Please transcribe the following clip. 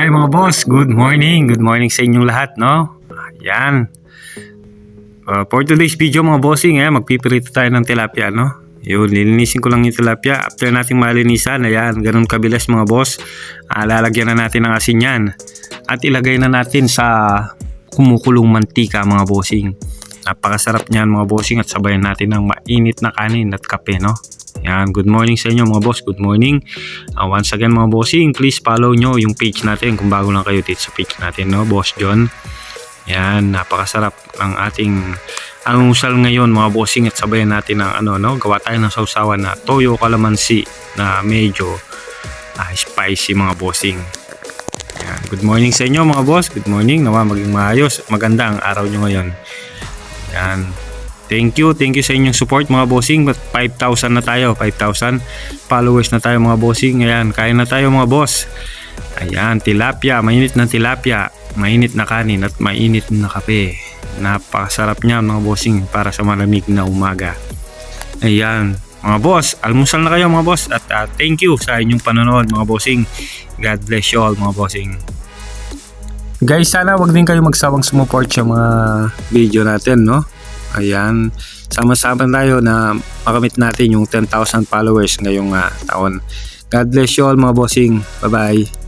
Hi mga boss, good morning. Good morning sa inyong lahat, no? Ayan. Uh, for today's video mga bossing, eh, magpipirito tayo ng tilapia, no? Yun, lilinisin ko lang yung tilapia. After nating malinisan, ayan, ganun kabilis mga boss. Ah, lalagyan na natin ng asin yan. At ilagay na natin sa kumukulong mantika mga bossing. Napakasarap niyan mga bossing at sabayan natin ng mainit na kanin at kape, no? Yan, good morning sa inyo mga boss. Good morning. Uh, once again mga bossing, please follow nyo yung page natin kung bago lang kayo dito sa page natin, no? Boss John. Yan, napakasarap ng ating almusal ngayon mga bossing at sabayan natin ng ano, no? Gawa tayo ng sausawan na toyo kalamansi na medyo ah, spicy mga bossing. Yan, good morning sa inyo mga boss. Good morning. Nawa maging maayos maganda ang araw nyo ngayon. Yan. Thank you, thank you sa inyong support mga bossing. But 5,000 na tayo, 5,000 followers na tayo mga bossing. Ayan, kain na tayo mga boss. Ayan, tilapia, mainit na tilapia, mainit na kanin at mainit na kape. Napakasarap niya mga bossing para sa malamig na umaga. Ayan, mga boss, almusal na kayo mga boss at ah, thank you sa inyong panonood mga bossing. God bless you all mga bossing. Guys, sana wag din kayo magsawang sumuport sa mga video natin, no? Ayan, sama-sama tayo na makamit natin yung 10,000 followers ngayong ah, taon. God bless you all mga bossing. Bye-bye.